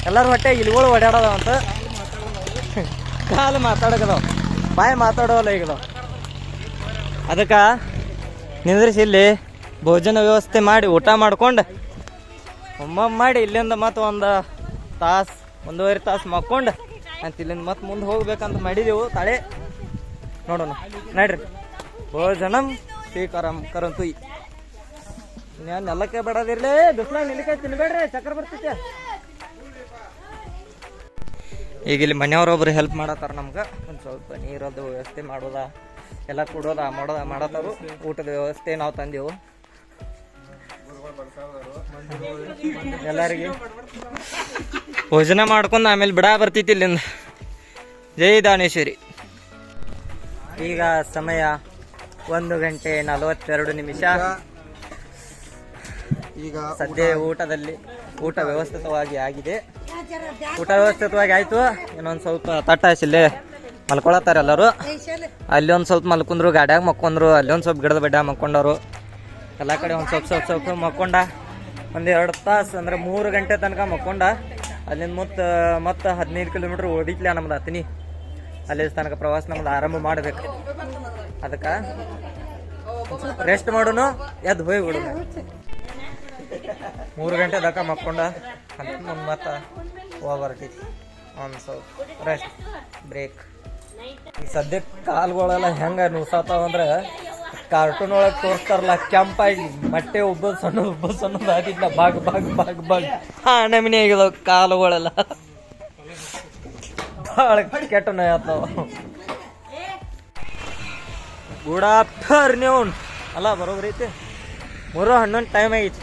ಎಲ್ಲರೂ ಹೊಟ್ಟೆ ಇಲಿಗಳು ಓಡಾಡೋದವಂತ ಕಾಲು ಮಾತಾಡಕದವು. ಬಾಯಿ ಮಾತಾಡೋಲ್ಲ ಈಗದವು ಅದಕ್ಕೆ ನಿಂದ್ರಿಸಿ ಇಲ್ಲಿ ಭೋಜನ ವ್ಯವಸ್ಥೆ ಮಾಡಿ, ಊಟ ಮಾಡ್ಕೊಂಡು. ಒಮ್ಮೊಮ್ಮೆ ಮಾಡಿ, ಇಲ್ಲಿಂದ ಮತ್ತೆ ಒಂದು ತಾಸು, ಒಂದೂವರೆ ತಾಸು ಮಕ್ಕೊಂಡು. ಅಂತ ಇಲ್ಲಿಂದ ಮತ್ತೆ ಮುಂದೆ ಹೋಗ್ಬೇಕಂತ ಮಾಡಿದೆವು ತಾಳೆ. ನೋಡೋಣ. ನಡ್ರಿ. ಭೋಜನಂ ಸ್ವೀಕಾರಂ ಕರಂತು ನೆಲಕ್ಕೆ ಬೇಡದಿರ್ಲಿ, ಬಿಸ್ಲಾಗ ನಿಲಿಕಾಯಿ ತಿನ್ಬೇಡ್ರಿ, ಚಕ್ರ ಬರ್ತೈತೆ. ಈಗ ಇಲ್ಲಿ ಮನೆಯವ್ರೊಬ್ರು ಹೆಲ್ಪ್ ಮಾಡತ್ತಾರ ನಮ್ಗೆ. ಒಂದು ಸ್ವಲ್ಪ ನೀರದ್ದು ವ್ಯವಸ್ಥೆ ಮಾಡೋದ. ಎಲ್ಲ ಕೊಡೋದ ಮಾಡೋದ ಮಾಡತ್ತಾರು ಊಟದ ವ್ಯವಸ್ಥೆ ನಾವು ತಂದೆವು. ಎಲ್ಲರಿಗೆ. ಭೋಜನ ಮಾಡ್ಕೊಂಡು ಆಮೇಲೆ ಬಿಡ ಬರ್ತೈತಿ ಇಲ್ಲಿಂದ. ಜೈ ದಾನೇಶ್ವರಿ. ಈಗ ಸಮಯ ಒಂದು ಗಂಟೆ ನಲವತ್ತೆರಡು ನಿಮಿಷ. ಈಗ ಸದ್ಯ ಊಟದಲ್ಲಿ ಊಟ ವ್ಯವಸ್ಥಿತವಾಗಿ ಆಗಿದೆ. ಊಟ ವ್ಯವಸ್ಥಿತವಾಗಿ ಆಯ್ತು. ಇನ್ನೊಂದು ಸ್ವಲ್ಪ ತಟ್ಟ ಇಲ್ಲೇ. ಮಲ್ಕೊಳತ್ತಾರ ಎಲ್ಲರೂ. ಅಲ್ಲಿ ಒಂದು ಸ್ವಲ್ಪ ಮಲ್ಕೊಂಡ್ರು ಗಾಡ್ಯಾಗ ಮಕ್ಕೊಂಡ್ರು ಅಲ್ಲಿ ಒಂದ್ ಸ್ವಲ್ಪ ಗಿಡದ ಬೆಡ್ಡ ಮಕ್ಕೊಂಡವ್ರು ಎಲ್ಲ ಕಡೆ ಒಂದು ಸ್ವಲ್ಪ ಸ್ವಲ್ಪ ಸ್ವಲ್ಪ ಮಕ್ಕೊಂಡ ಒಂದು ಎರಡು ತಾಸು ಅಂದ್ರೆ ಮೂರು ಗಂಟೆ ತನಕ ಮಕ್ಕೊಂಡ ಅಲ್ಲಿಂದ ಮತ್ತೆ ಮತ್ತೆ ಹದಿನೈದು ಕಿಲೋಮೀಟ್ರ್ ಓಡಿತ್ಲ ನಮ್ದು ಹತ್ತಿನಿ ಅಲ್ಲಿ ತನಕ ಪ್ರವಾಸ ನಮ್ದು ಆರಂಭ ಮಾಡ್ಬೇಕು. ಅದಕ್ಕೆ ರೆಸ್ಟ್ ಮಾಡೋನು ಎದ್ದು ಹೋಗಿ ಬಿಡು ಮೂರು ಗಂಟೆ ತನಕ ಮಕ್ಕೊಂಡ ಅಂತ ಮತ್ತ ಮತ್ತೆ ಹೋಗಿ ಬರ್ತೈತಿ ಒಂದು ಸ್ವಲ್ಪ ರೆಸ್ಟ್ ಬ್ರೇಕ್ ಸದ್ಯಕ್ಕೆ ಕಾಲ್ಗಳೆಲ್ಲ ಹೆಂಗೆ ನುಸಾತಾವ ಅಂದ್ರೆ ಕಾರ್ಟೂನ್ ಒಳಗೆ ತೋರಿಸ್ತಾರಲ್ಲ, ಕೆಂಪಾಗಿ ಮೊಟ್ಟೆ ಉಬ್ಬ ಸಣ್ಣ ಉಬ್ಬ ಸಣ್ಣ ಆಗಿದ್ಲ ಬಾಗ್ ಬಾಗ್ ಬಾಗ್ ಬಾಗ್. ಹಾ, ನಮಿನಿ ಆಗಿದಾವ ಕಾಲುಗಳೆಲ್ಲ. ಭಾಳ ಕೆಟ್ಟ ನೋಯತ್ತಾವ ಗುಡ್ ಆಫ್ಟರ್ನೂನ್ ಅಲ್ಲ ಬರೋಬ್ರಿ ಐತಿ. ಮೂರು ಹನ್ನೊಂದು ಟೈಮ್ ಆಗೈತಿ.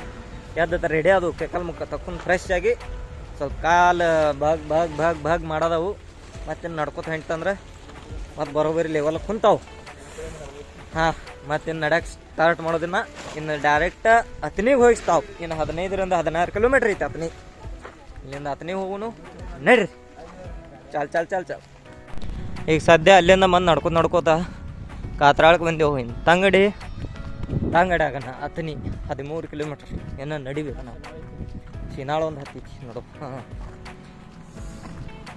ಎದ್ದ ರೆಡಿ ಅದು, ಕೆಕಲ್ ಮುಖ ತಕ್ಕೊಂಡು ಫ್ರೆಶ್ ಆಗಿ. ಸ್ವಲ್ಪ ಕಾಲು ಬಾಗ್ ಬಾಗ್ ಬಾಗ್ ಬಾಗ್ ಮಾಡೋದವು. ಮತ್ತೆ ನಡ್ಕೊತ ಹೊಂಟಂದ್ರೆ ಮತ್ತೆ ಬರೋಬ್ಬರಿ ಲೆವೆಲ್ ಕುಂತಾವು. ಹಾಂ ಮತ್ತಿನ್ನು ನಡ್ಯಕ್ಕೆ ಸ್ಟಾರ್ಟ್ ಮಾಡೋದನ್ನ ಇನ್ನು ಡೈರೆಕ್ಟ್ ಹತ್ತನಿಗೆ ಹೋಗಿಸ್ತಾವು. ಇನ್ನು ಹದಿನೈದರಿಂದ ಹದಿನಾರು ಕಿಲೋಮೀಟ್ರ್ ಐತೆ ಹತ್ತನಿ ಇಲ್ಲಿಂದ ಹತ್ತನಿ ಹೋಗುನು. ನಡ್ರಿ. ಚಾಲ್ ಚಾಲ್ ಚಾಲ್ ಚಾಲ್. ಈಗ ಸದ್ಯ ಅಲ್ಲಿಂದ ಮಂದು ನಡ್ಕೊತ ನಡ್ಕೋತ ಕಾತ್ರಾಳಕ್ಕೆ ಬಂದೆವು ಇನ್ನು ತಂಗಡಿ. ತಂಗಡಿ ಆಗೋಣ ಹತ್ತನಿ ಹದಿಮೂರು ಕಿಲೋಮೀಟ್ರ್ ಏನೋ ನಡಿಬೇಕು ನಾವು. ಚೀನಾಳ ಒಂದು ಹತ್ತಿ ನೋಡು. ಹಾಂ.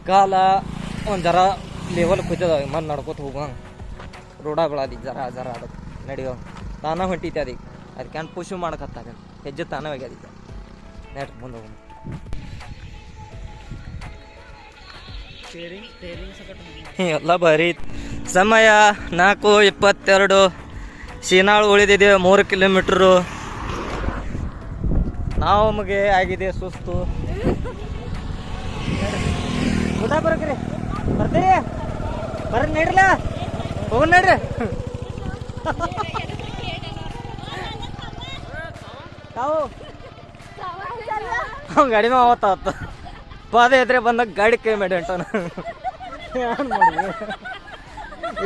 ಕಾಲ ಒಂದು ಜರ ಲೆವೆಲ್ ಕುಯ್ತದ ಮತ್ತೆ ನಡ್ಕೋತ ರೋಡಾ ರೋಡಾಗಳದಿ ಜರ ಜರ ಅದಕ್ಕೆ ನಡೆಯೋ. ತಾನ ಹೊಂಟೈತಿ ಅದಕ್ಕೆ ಅದಕ್ಕೆ ಪುಷು ಮಾಡಕತ್ತಾಗ. ಹೆಜ್ಜೆ ತಾನ ಆಗ್ಯದ ನೆಟ್ ಮುಂದೆ ಹೋಗೋಣ ಎಲ್ಲ ಬರೀ ಸಮಯ ನಾಲ್ಕು ಇಪ್ಪತ್ತೆರಡು. ಶೀನಾಳು ಉಳಿದಿದೆ ಮೂರು ಕಿಲೋಮೀಟ್ರು. ನಾವು ನಮಗೆ ಆಗಿದೆ ಸುಸ್ತು. ಊಟ ಬರ್ಕ್ರಿ ಬರ್ತೀರಿ? ಬರ್ರಿ ನಡ್ರಲ್ಲ ಹೋಗ ನಡ್ರಿ. ತಾವು? ಅವ್ನು ಗಾಡಿ ಮೇಲೆ ಪಾದ ಪಾದಯಾತ್ರೆ ಬಂದಾಗ ಗಾಡಿ ಕೈ ಮಾಡಿ ಅಂಟಾನ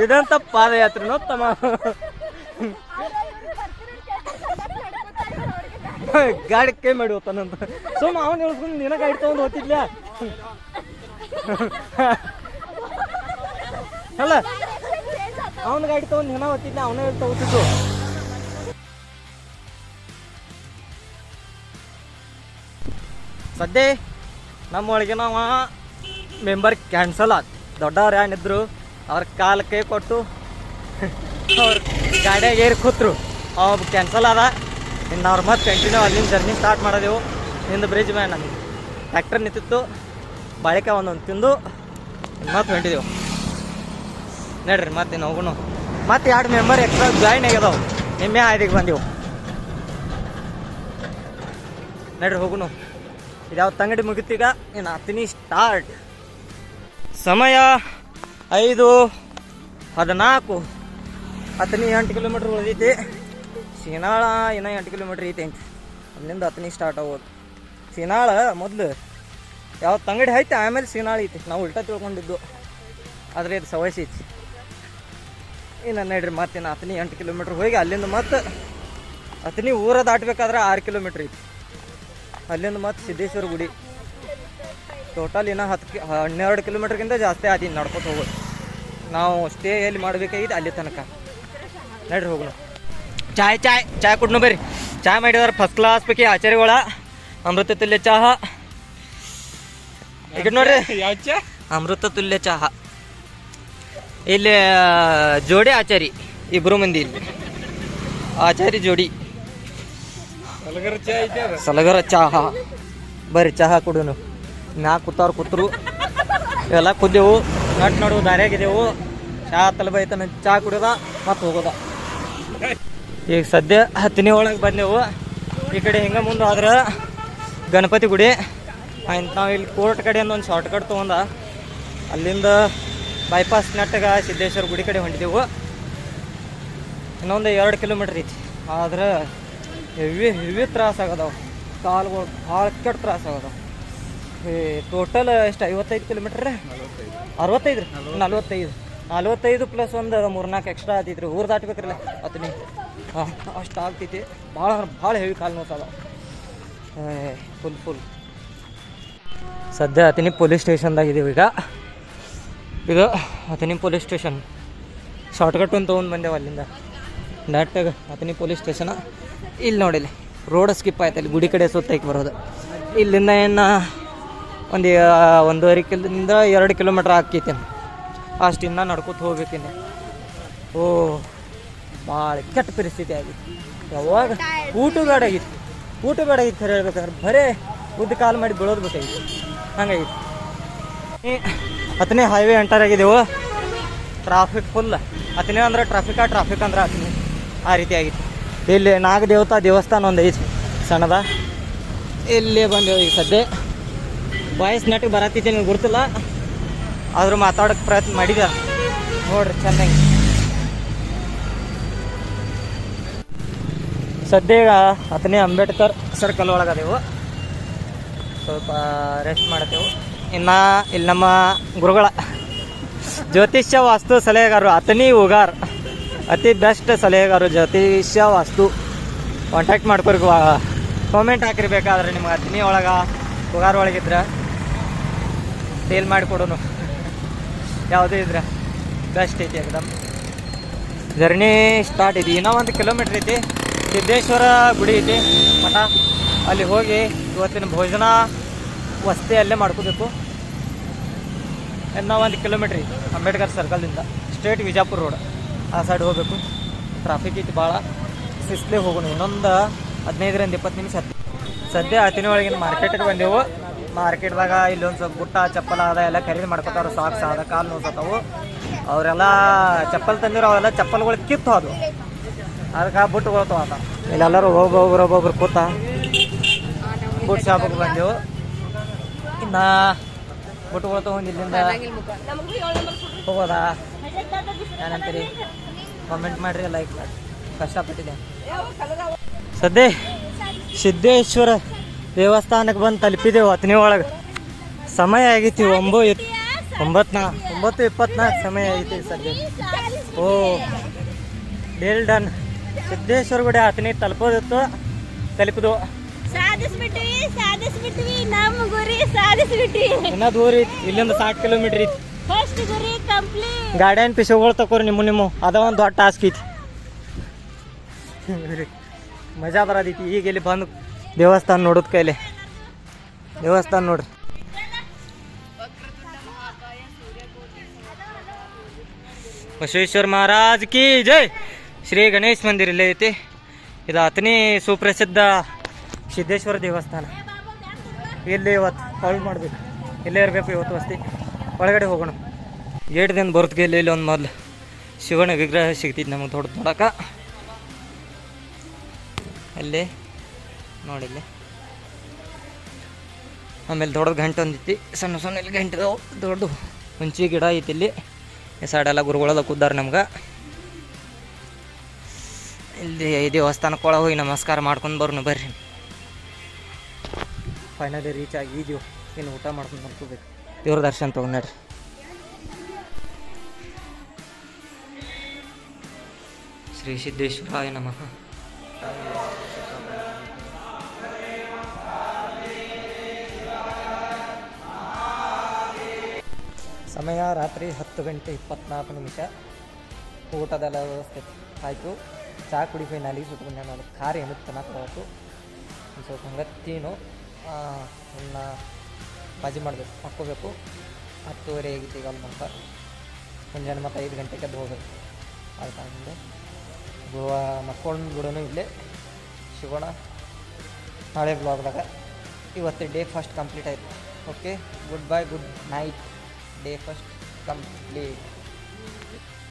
ಇದಂತ ಪಾದಯಾತ್ರೆನೋ ತಮ್ಮ? ಗಾಡಿ ಕೈ ಮಾಡಿ ಹೋಗ್ತಾನಂತ. ಸುಮ್ಮ ಅವನು ಹೇಳ್ಕೊಂಡು ನಿನ್ನ ಗಾಡಿ ತಗೊಂಡು ಹೋಗ್ತಿದ್ಲ? ಅಲ್ಲ ಅವನ ಗಾಡಿ ತಗೊಂಡು ಹೆಣ ಹೊತ್ತಿದ್ನ, ಅವನೇ ತಗೋತಿದ್ದು ಸದ್ಯ ನಮ್ಮ ಒಳಗೆ ನಾವು ಮೆಂಬರ್ ಕ್ಯಾನ್ಸಲ್ ಆತ್ ದೊಡ್ಡವ್ರು ಏನಿದ್ರು ಅವ್ರ ಕಾಲು ಕೈ ಕೊಟ್ಟು ಅವ್ರ ಗಾಡಿಯಾಗ ಏರಿ ಕೂತ್ರು. ಅವ್ ಕ್ಯಾನ್ಸಲ್ ಆದ. ಇನ್ನು ಅವ್ರು ಮತ್ತೆ ಕಂಟಿನ್ಯೂ ಅಲ್ಲಿಂದ ಜರ್ನಿ ಸ್ಟಾರ್ಟ್ ಮಾಡಿದೆವು ನಿಂದು ಬ್ರಿಡ್ಜ್ ಮ್ಯಾನ್ ನಮಗೆ ಟ್ರ್ಯಾಕ್ಟರ್ ನಿಂತಿತ್ತು. ಬಾಳಿಕ ಒಂದೊಂದು ತಿಂದು ಮತ್ತೆ ಹೊಂಟಿದೆವು. ನಡ್ರಿ, ಮತ್ತೆ ನಾವು ಮತ್ತೆ ಎರಡು ಮೆಂಬರ್ ಎಕ್ಸ್ಟ್ರಾ ಜಾಯ್ನ್ ಆಗ್ಯದವು. ನಿಮ್ಮೆ ಆಯ್ದಿಗೆ ಬಂದೆವು. ನಡ್ರಿ, ಹೋಗುನು. ಇದ್ಯಾವ ತಂಗಡಿ ಮುಗಿತೀಗ ಇನ್ನು ಹತ್ತಿನಿ ಸ್ಟಾರ್ಟ್ ಸಮಯ ಐದು ಹದಿನಾಲ್ಕು. ಹತ್ತನಿ ಎಂಟು ಕಿಲೋಮೀಟ್ರ್ ಉಳಿದೈತಿ. ಸೀನಾಳ ಇನ್ನೂ ಎಂಟು ಕಿಲೋಮೀಟ್ರ್ ಐತಿ ಅಂತ ಅಲ್ಲಿಂದ ಹತ್ತನಿ ಸ್ಟಾರ್ಟ್ ಆಗೋದು ಸೀನಾಳ ಮೊದಲು ಯಾವ ತಂಗಡಿ ಐತೆ, ಆಮೇಲೆ ಸೀನಾಳ ಐತಿ. ನಾವು ಉಲ್ಟಾ ತಿಳ್ಕೊಂಡಿದ್ದು. ಆದರೆ ಇದು ಸವೈಸಿ ಐತಿ. ಇನ್ನು ನಡ್ರಿ ಮತ್ತೆ ಇನ್ನು ಹತ್ತನಿ ಎಂಟು ಕಿಲೋಮೀಟ್ರ್ ಹೋಗಿ ಅಲ್ಲಿಂದ ಮತ್ತೆ ಅತನಿ ಊರ ದಾಟಬೇಕಾದ್ರೆ ಆರು ಕಿಲೋಮೀಟ್ರ್ ಐತಿ. ಅಲ್ಲಿಂದ ಮತ್ತೆ ಸಿದ್ದೇಶ್ವರ ಗುಡಿ. ಟೋಟಲ್ ಇನ್ನೂ ಹತ್ತು ಕಿ ಹನ್ನೆರಡು ಕಿಲೋಮೀಟ್ರ್ಗಿಂತ ಜಾಸ್ತಿ ಆದಿ ನಡ್ಕೊತ ಹೋಗೋದು. ನಾವು ಸ್ಟೇ ಎಲ್ಲಿ ಮಾಡಬೇಕಾಗಿತ್ತು ಅಲ್ಲಿ ತನಕ. ನಡ್ರಿ ಹೋಗೋಣ. ಚಾಯ್ ಚಾಯ್ ಚಾಯ್ ಕುಡ್ನು ಬರ್ರಿ. ಚಾಯ್ ಮಾಡಿದಾರೆ ಫಸ್ಟ್ ಕ್ಲಾಸ್ ಪೈಕಿ ಆಚಾರ್ಯಗಳ. ಅಮೃತ ತುಲ್ಯ ಚಹಾ. ಈಗ ನೋಡ್ರಿ. ಯಾವ ಅಮೃತ ತುಲ್ಯ ಚಹಾ. ಇಲ್ಲಿ ಜೋಡಿ ಆಚಾರಿ ಇಬ್ರು ಮಂದಿ ಇಲ್ಲಿ. ಆಚಾರಿ ಜೋಡಿ. ಸಲಗರ ಚಹ ಸಲಗರ ಚಹಾ ಬರ್ರಿ ಚಹಾ ಕುಡುನು. ನಾ ಕೂತವ್ರು ಕೂತರು. ಎಲ್ಲ ಕುದ್ದೆವು ನಟ್ ನಡು ದಾರಿಯಾಗಿದ್ದೆವು ಚಹಾ ತಲಬೈತನ ಚಹಾ ಕುಡಿಯೋದ ಮತ್ತೆ ಹೋಗೋದ. ಈಗ ಸದ್ಯ ಹತ್ತನೇ ಒಳಗೆ ಬಂದೆವು. ಈ ಕಡೆ ಹಿಂಗೆ ಮುಂದೆ ಆದ್ರೆ ಗಣಪತಿ ಗುಡಿ. ಆಯ್ತು ನಾವು ಇಲ್ಲಿ ಕೋರ್ಟ್ ಕಡೆಯಿಂದ ಒಂದು ಶಾರ್ಟ್ಕಟ್ ತೊಗೊಂಡ. ಅಲ್ಲಿಂದ ಬೈಪಾಸ್ ನಟ್ಟಗ ಸಿದ್ದೇಶ್ವರ ಗುಡಿ ಕಡೆ ಹೊಂಟಿದ್ದೆವು ಇನ್ನೊಂದು ಎರಡು ಕಿಲೋಮೀಟ್ರ್ ಐತಿ. ಆದ್ರೆ ಹೆವಿ ಹೆವಿ ತ್ರಾಸ ಆಗದವು. ಕಾಲುಗಳು ಭಾಳ ಕೆಟ್ಟ ತ್ರಾಸ ಆಗದವು. ಈ ಟೋಟಲ್ ಎಷ್ಟು ಐವತ್ತೈದು ಕಿಲೋಮೀಟ್ರ್ ಅರವತ್ತೈದು ರೀ? ನಲ್ವತ್ತೈದು. ನಲ್ವತ್ತೈದು. ಪ್ಲಸ್ ಒಂದು ಮೂರ್ನಾಲ್ಕು ಎಕ್ಸ್ಟ್ರಾ ಆತೈತ್ರಿ. ಊರು ದಾಟ್ಬೇಕ್ರಲ್ಲ. ಅತನಿ ಹಾಂ ಅಷ್ಟು ಆಗ್ತೈತಿ. ಭಾಳ ಭಾಳ ಹೆವಿ ಕಾಲು ನೋತಾವ ಫುಲ್ ಫುಲ್ ಸದ್ಯ ಅತನಿ ಪೊಲೀಸ್ ಸ್ಟೇಷನ್ದಾಗ ಇದೀವಿ ಈಗ. ಇದು ಅತನಿ ಪೊಲೀಸ್ ಸ್ಟೇಷನ್. ಶಾರ್ಟ್ಕಟ್ ಒಂದು ತೊಗೊಂಡು ಬಂದೆವು ಅಲ್ಲಿಂದ. ಡೈರೆಕ್ಟಾಗಿ ಅತನಿ ಪೊಲೀಸ್ ಸ್ಟೇಷನ. ಇಲ್ಲಿ ನೋಡಿಲ್ಲಿ ರೋಡ್ ಸ್ಕಿಪ್ ಆಯ್ತು ಅಲ್ಲಿ, ಗುಡಿ ಕಡೆ ಸುತ್ತಕ್ಕೆ ಬರೋದು. ಇಲ್ಲಿಂದ ಏನು, ಒಂದು ಒಂದೂವರೆ ಕಿಲೋದಿಂದ ಎರಡು ಕಿಲೋಮೀಟ್ರ್ ಆಕೈತಿ ಅಷ್ಟು ಇನ್ನೂ ನಡ್ಕೊತ ಹೋಗ್ಬೇಕಿನ್ನು ಓ ಭಾಳ ಕೆಟ್ಟ ಪರಿಸ್ಥಿತಿ ಆಗಿತ್ತು ಯಾವಾಗ ಊಟ ಬೇಡಾಗಿತ್ತು ಊಟ ಬೇಡಾಗಿತ್ತು ಸರ್ ಹೇಳ್ಬೇಕಾದ್ರೆ, ಬರೇ ಉದ್ದ ಕಾಲು ಮಾಡಿ ಬೀಳೋದು ಬೇಕಾಗಿತ್ತು ಹಂಗಾಗಿತ್ತು. ಹತ್ತನೇ ಹೈವೇ ಎಂಟರ್ ಆಗಿದ್ದೆವು ಟ್ರಾಫಿಕ್ ಫುಲ್ ಹತ್ತನೇ ಅಂದ್ರೆ ಟ್ರಾಫಿಕ್ ಟ್ರಾಫಿಕ್ ಅಂದ್ರೆ ಅತನೇ ಆ ರೀತಿ ಆಗಿತ್ತು. ಇಲ್ಲಿ ನಾಗದೇವತಾ ದೇವಸ್ಥಾನ ಒಂದು ಐತಿ, ಸಣ್ಣದ. ಇಲ್ಲಿ ಬಂದೇವು ಈಗ ಸದ್ಯ. ವಾಯ್ಸ್ ನೆಟ್ಟಿಗೆ ಬರತ್ತೈತಿ ನಿಮ್ಗೆ ಗೊತ್ತಿಲ್ಲ ಆದರೂ ಮಾತಾಡೋಕೆ ಪ್ರಯತ್ನ ಮಾಡಿದ. ನೋಡ್ರಿ, ಚೆನ್ನಾಗಿ. ಸದ್ಯ ಈಗ ಹತ್ತನೇ ಅಂಬೇಡ್ಕರ್ ಸರ್ಕಲ್ ಒಳಗದೆವು. ಸ್ವಲ್ಪ ರೆಸ್ಟ್ ಮಾಡ್ತೇವೆ. ಇನ್ನು ಇಲ್ಲಿ ನಮ್ಮ ಗುರುಗಳ ಜ್ಯೋತಿಷ್ಯ ವಾಸ್ತು ಸಲಹೆಗಾರರು ಅತನಿ ಉಗಾರ್. ಅತಿ ಬೆಸ್ಟ್ ಸಲಹೆಗಾರರು ಜ್ಯೋತಿಷ್ಯ ವಾಸ್ತು. ಕಾಂಟ್ಯಾಕ್ಟ್ ಮಾಡ್ಕೊರಿ ಕಾಮೆಂಟ್ ಹಾಕಿರ್ಬೇಕಾದ್ರೆ ನಿಮ್ಗೆ ಅತನಿ ಒಳಗೆ, ಉಗಾರ್ ಒಳಗಿದ್ರೆ ಡೀಲ್ ಮಾಡಿಕೊಡೋನು ಯಾವುದೇ ಇದ್ರೆ ಬೆಸ್ಟ್ ಐತಿ ಎಕ್ದಮ್. ಜರ್ನಿ ಸ್ಟಾರ್ಟ್ ಐತಿ. ಇನ್ನೂ ಒಂದು ಕಿಲೋಮೀಟ್ರ್ ಐತಿ. ಸಿದ್ದೇಶ್ವರ ಗುಡಿ ಐತಿ. ಮಠ. ಅಲ್ಲಿ ಹೋಗಿ ಇವತ್ತಿನ ಭೋಜನ ವಸತಿ ಅಲ್ಲೇ ಮಾಡ್ಕೋಬೇಕು. ಇನ್ನೂ ಒಂದು ಕಿಲೋಮೀಟ್ರ್ ಐತಿ ಅಂಬೇಡ್ಕರ್ ಸರ್ಕಲ್ದಿಂದ ಸ್ಟ್ರೇಟ್ ವಿಜಾಪುರ ರೋಡ್ ಆ ಸೈಡ್ ಹೋಗಬೇಕು. ಟ್ರಾಫಿಕ್ ಇತ್ತು ಭಾಳ ಸಿಸ್ಲೇ ಹೋಗೋಣ. ಇನ್ನೊಂದು ಹದಿನೈದರಿಂದ ಇಪ್ಪತ್ತು ನಿಮಿಷ ಹತ್ತಿ ಸದ್ಯ ಹತ್ತಿನ ಒಳಗಿನ ಮಾರ್ಕೆಟಿಗೆ ಬಂದೆವು. ಮಾರ್ಕೆಟ್ದಾಗ ಇಲ್ಲೊಂದು ಸ್ವಲ್ಪ ಬುಟ್ಟ ಚಪ್ಪಲ ಅದ, ಎಲ್ಲ ಖರೀದಿ ಮಾಡ್ಕೊತಾರ ಸಾಕ್ಸ್ ಅದ, ಕಾಲು ನೋಸತ್ತವು ಅವರೆಲ್ಲ ಚಪ್ಪಲ್ ತಂದಿರೋ ಅವೆಲ್ಲ ಚಪ್ಪಲ್ಗಳು ಕಿತ್ತು ಅದು. ಅದಕ್ಕೆ ಬುಟ್ಟುಗಳು ತೊಗೊಂಡ ಇಲ್ಲೆಲ್ಲರೂ ಒಬ್ಬೊಬ್ರು ಒಬ್ಬೊಬ್ರು ಕೂತ ಬುಟ್ ಶಾಪಿಗೆ ಬಂದೆವು. ಇನ್ನು ಬುಟ್ಟುಗಳು ತೊಗೊಂಡು ಇಲ್ಲಿಂದ ಹೋಗೋದಾ? ಏನಂತೀರಿ ಕಾಮೆಂಟ್ ಮಾಡಿರಿ ಲೈಕ್ ಮಾಡಿ ಕಷ್ಟಪಟ್ಟಿದೆ ಸದ್ಯ ಸಿದ್ದೇಶ್ವರ ದೇವಸ್ಥಾನಕ್ಕೆ ಬಂದು ತಲುಪಿದೆವು, ಹತ್ತನೇ ಒಳಗೆ. ಸಮಯ ಆಗೈತಿ ಒಂಬೋ ಒಂಬತ್ನಾ ಒಂಬತ್ತು ಇಪ್ಪತ್ನಾಲ್ಕು ಸಮಯ ಆಗೈತಿ ಸದ್ಯ. ಓ ಡೇಲ್ ಡನ್ ಸಿದ್ದೇಶ್ವರ ಗುಡಿ ಹತ್ತನೇ ತಲುಪೋದಿತ್ತು ತಲುಪಿದು ಸಾಧಿಸ್ಬಿಟ್ವಿ ಸಾಧಿಸ್ಬಿಟ್ವಿ ನಮ್ಮ ಗುರಿ ಸಾಧಿಸ್ಬಿಟ್ವಿ. ಇನ್ನೂ ದೂರ ಐತಿ ಇಲ್ಲಿಂದ ಸಾಕು ಕಿಲೋಮೀಟ್ರ್ ಐತಿ. ಫಸ್ಟ್ ಗುರಿ ಕಂಪ್ಲೀಟ್ ಗಾರ್ಡನ್ ಪಿಸಗಳು ತಕೋರಿ ನಿಮ್ಮ ನಿಮ್ಮ. ಅದ ಒಂದು ದೊಡ್ಡ ಟಾಸ್ಕ್ ಐತಿ. ಮಜಾ ಬರೋದೈತಿ ಈಗ ಇಲ್ಲಿ ಬಂದು ದೇವಸ್ಥಾನ ನೋಡೋದ್ ಕೈಲಿ. ದೇವಸ್ಥಾನ ನೋಡ್ರಿ. ಬಸವೇಶ್ವರ ಮಹಾರಾಜ್ ಕಿ ಜೈ. ಶ್ರೀ ಗಣೇಶ್ ಮಂದಿರ ಇಲ್ಲೇ ಐತಿ. ಇದು ಅತನಿ ಸುಪ್ರಸಿದ್ಧ ಸಿದ್ದೇಶ್ವರ ದೇವಸ್ಥಾನ. ಇಲ್ಲಿ ಇವತ್ತು ಕಾಲ್ ಮಾಡಬೇಕು. ಇಲ್ಲೇ ಇರಬೇಕು ಇವತ್ತು ವಸ್ತಿ. ಒಳಗಡೆ ಹೋಗೋಣ. ಗೇಟ್ದಿಂದ ಬರುತ್ತೆ ಇಲ್ಲಿ ಇಲ್ಲಿ ಒಂದು ಮೊದಲು ಶಿವನ ವಿಗ್ರಹ ಸಿಗ್ತಿತ್ತು ನಮಗೆ ದೊಡ್ಡ ನೋಡಕ್ಕ ಅಲ್ಲಿ ನೋಡಿಲ್ಲಿ ಆಮೇಲೆ ದೊಡ್ಡದು ಗಂಟೆ ಒಂದಿತ್ತು. ಸಣ್ಣ ಸಣ್ಣ ಇಲ್ಲಿ ಗಂಟೆ ದೊಡ್ಡದು ದೊಡ್ಡ ಹುಂಚಿ ಗಿಡ ಐತಿ ಇಲ್ಲಿ. ಈ ಸೈಡೆಲ್ಲ ಗುರುಗಳೆಲ್ಲ ಕೂದ್ದಾರೆ ನಮ್ಗೆ. ಇಲ್ಲಿ ದೇವಸ್ಥಾನಕ್ಕೆ ಒಳಗೆ ಹೋಗಿ ನಮಸ್ಕಾರ ಮಾಡ್ಕೊಂಡು ಬರೋಣ ಬರ್ರಿ. ಫೈನಲಿ ರೀಚ್ ಆಗಿದ್ದೀವಿ ಇನ್ನು ಊಟ ಮಾಡ್ಕೊಂಡು ಬರ್ಕೋಬೇಕು ದೇವ್ರ ದರ್ಶನ ತೊಗೊಂಡ್ರಿ ಶ್ರೀ ಸಿದ್ದೇಶ್ವರಾಯ ನಮಃ. ಸಮಯ ರಾತ್ರಿ ಹತ್ತು ಗಂಟೆ ಇಪ್ಪತ್ನಾಲ್ಕು ನಿಮಿಷ. ಊಟದೆಲ್ಲ ವ್ಯವಸ್ಥೆ ಆಯಿತು. ಚಹಾ ಕುಡಿ ಫೈನಲಿ ಸುಟ್ಕೊಂಡು ನಾನು ಖಾರ ಏನು ಚೆನ್ನಾಗಿ ಸ್ವಲ್ಪ ಹಂಗತ್ತೀನು ಇನ್ನು ಬಾಜಿ ಮಾಡಬೇಕು ಹಾಕ್ಕೋಬೇಕು ಹತ್ತುವರೆ ಆಗಿತ್ತು ಈಗ ಅಲ್ಮಂತ ಮುಂಜಾನೆ ಮತ್ತು ಐದು ಗಂಟೆಗೆ ಅದು ಹೋಗಬೇಕು. ಅದು ಹಂಗೆ ಗೋವಾ ಮಕ್ಕಳನ್ನ ಬಿಡೋನು ಇಲ್ಲೇ. ಸಿಗೋಣ ನಾಳೆ ಬ್ಲಾಗ್ದಾಗ ಇವತ್ತು ಡೇ ಫಸ್ಟ್ ಕಂಪ್ಲೀಟ್ ಆಯಿತು. Okay good bye good night day first complete